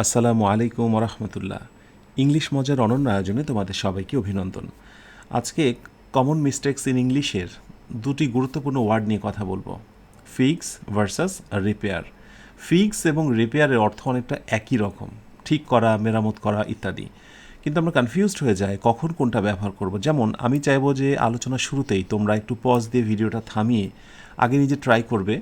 আসসালামু আলাইকুম রহমতুল্লাহ ইংলিশ মজার অনন্য আয়োজনে তোমাদের সবাইকে অভিনন্দন। আজকে কমন মিস্টেক্স ইন ইংলিশের দুটি গুরুত্বপূর্ণ ওয়ার্ড নিয়ে কথা বলব। ফিক্স ভার্সাস রিপেয়ার ফিক্স এবং রিপেয়ারের অর্থ অনেকটা একই রকম। ঠিক করা, মেরামত করা ইত্যাদি। কিন্তু আমরা কনফিউজড হয়ে যাই, কখন কোনটা ব্যবহার করব। যেমন, আমি চাইব যে আলোচনা শুরুতেই তোমরা একটু পজ দিয়ে ভিডিওটা থামিয়ে আগে নিজে ট্রাই করবে।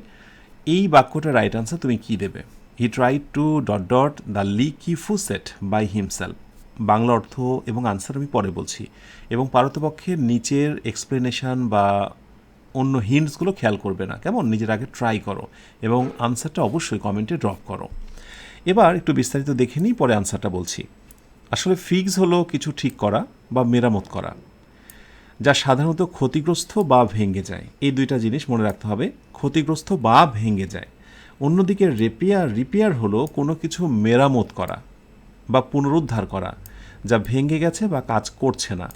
এই বাক্যটা রাইট আনসার তুমি কি দেবে? He try to dot dot the leaky faucet by himself Bangla অর্থ এবং আনসার আমি পরে বলছি। এবং পারতপক্ষে নিচের এক্সপ্লেনেশন বা অন্য হিন্টসগুলো খেয়াল করবে না। কেমন? নিজের আগে ট্রাই করো এবং আনসারটা অবশ্যই কমেন্টে ড্রপ করো। এবার একটু বিস্তারিত দেখে নিই, পরে আনসারটা বলছি। আসলে ফিক্স হলো কিছু ঠিক করা বা মেরামত করা, যা সাধারণত ক্ষতিগ্রস্ত বা ভেঙে যায়। এই দুইটা জিনিস মনে রাখতে হবে। ক্ষতিগ্রস্ত বা ভেঙে যায়। অন্যদিকে রেপিয়ার রিপেয়ার হলো কোনো কিছু মেরামত করা বা পুনরুদ্ধার করা, যা ভেঙে গেছে বা কাজ করছে না।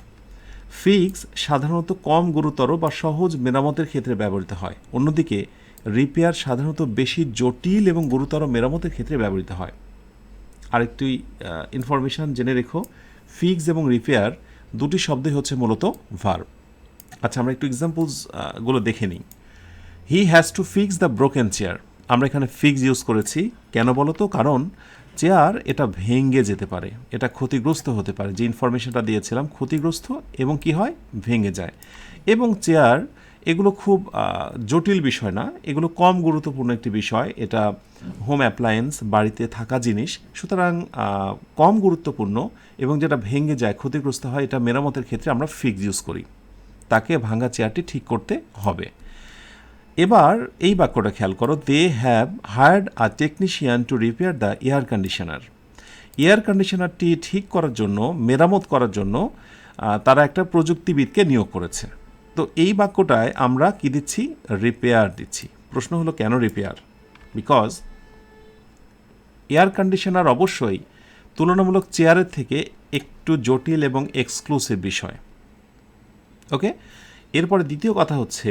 ফিক্স সাধারণত কম গুরুতর বা সহজ মেরামতের ক্ষেত্রে ব্যবহৃত হয়। অন্যদিকে রিপেয়ার সাধারণত বেশি জটিল এবং গুরুতর মেরামতের ক্ষেত্রে ব্যবহৃত হয়। আরেকটি ইনফরমেশান জেনে রেখো। ফিক্স এবং রিপেয়ার দুটি শব্দই হচ্ছে মূলত ভার্ব আচ্ছা আমরা একটু এক্সাম্পলসগুলো দেখে নিই। He has to fix the broken chair আমরা এখানে ফিক্স ইউজ করেছি। কেন বলো তো? কারণ চেয়ার এটা ভেঙে যেতে পারে। এটা ক্ষতিগ্রস্ত হতে পারে। যে ইনফরমেশনটা দিয়েছিলাম, ক্ষতিগ্রস্ত এবং কি হয়? ভেঙে যায়। এবং চেয়ার এগুলো খুব জটিল বিষয় না। এগুলো কম গুরুত্বপূর্ণ একটি বিষয়। এটা হোম অ্যাপ্লায়েন্স বাড়িতে থাকা জিনিস। সুতরাং কম গুরুত্বপূর্ণ এবং যেটা ভেঙে যায়, ক্ষতিগ্রস্ত হয়, এটা মেরামতের ক্ষেত্রে আমরা ফিক্স ইউজ করি। তাকে ভাঙা চেয়ারটি ঠিক করতে হবে। এবার এই বাক্যটা খেয়াল করো they have hired a technician to repair the air conditioner air কন্ডিশনারটি ঠিক করার জন্য, মেরামত করার জন্য তারা একটা প্রযুক্তিবিদকে নিয়োগ করেছে। তো এই বাক্যটায় আমরা কি দিচ্ছি? রিপেয়ার দিচ্ছি। প্রশ্ন হলো, কেন রিপেয়ার বিকজ এয়ার কন্ডিশনার অবশ্যই তুলনামূলক চেয়ারের থেকে একটু জটিল এবং এক্সক্লুসিভ বিষয়। ওকে এরপরে দ্বিতীয় কথা হচ্ছে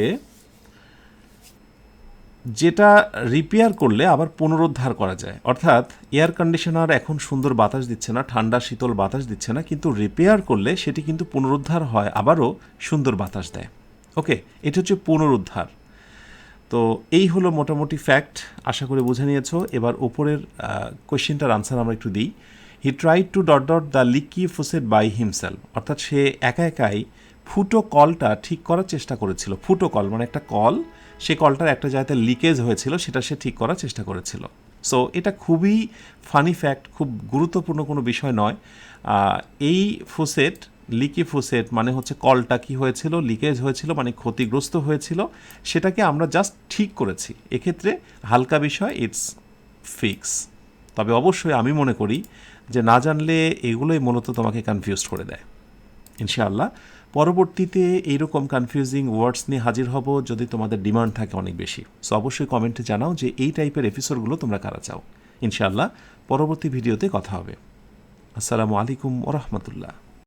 যেটা রিপেয়ার করলে আবার পুনরুদ্ধার করা যায়। অর্থাৎ এয়ার কন্ডিশনার এখন সুন্দর বাতাস দিচ্ছে না, ঠান্ডা, শীতল বাতাস দিচ্ছে না, কিন্তু রিপেয়ার করলে সেটি কিন্তু পুনরুদ্ধার হয়, আবারও সুন্দর বাতাস দেয়। ওকে এটা হচ্ছে পুনরুদ্ধার। তো এই হলো মোটামুটি ফ্যাক্ট আশা করে বুঝে নিয়েছো। এবার ওপরের কোয়েশ্চেনটার আনসার আমরা একটু দিই। He try to dot dot the leaky faucet by himself অর্থাৎ সে একা একাই ফুটো কলটা ঠিক করার চেষ্টা করেছিল। ফুটো কল মানে একটা কল। সে কলটার একটা জায়গাতে লিকেজ হয়েছিল, সেটা সে ঠিক করার চেষ্টা করেছিল। সো এটা খুবই ফানি ফ্যাক্ট খুব গুরুত্বপূর্ণ কোনো বিষয় নয়। এই ফুসেট, লিকি ফুসেট মানে হচ্ছে কলটা কি হয়েছিল, লিকেজ হয়েছিল মানে ক্ষতিগ্রস্ত হয়েছিল, সেটাকে আমরা জাস্ট ঠিক করেছি। এক্ষেত্রে হালকা বিষয় ইটস ফিক্স তবে অবশ্যই আমি মনে করি যে না জানলে এগুলোই মূলত তোমাকে কনফিউজ করে দেয়। ইনশাআল্লাহ। পরবর্তীতে এইরকম কনফিউজিং ওয়ার্ডস নিয়ে হাজির হব যদি তোমাদের ডিমান্ড থাকে অনেক বেশি। সো অবশ্যই কমেন্টে জানাও যে এই টাইপের এপিসোডগুলো তোমরা কারা চাও। ইনশাআল্লাহ, পরবর্তী ভিডিওতে কথা হবে। আসসালামু আলাইকুম ওরহমতুল্লাহ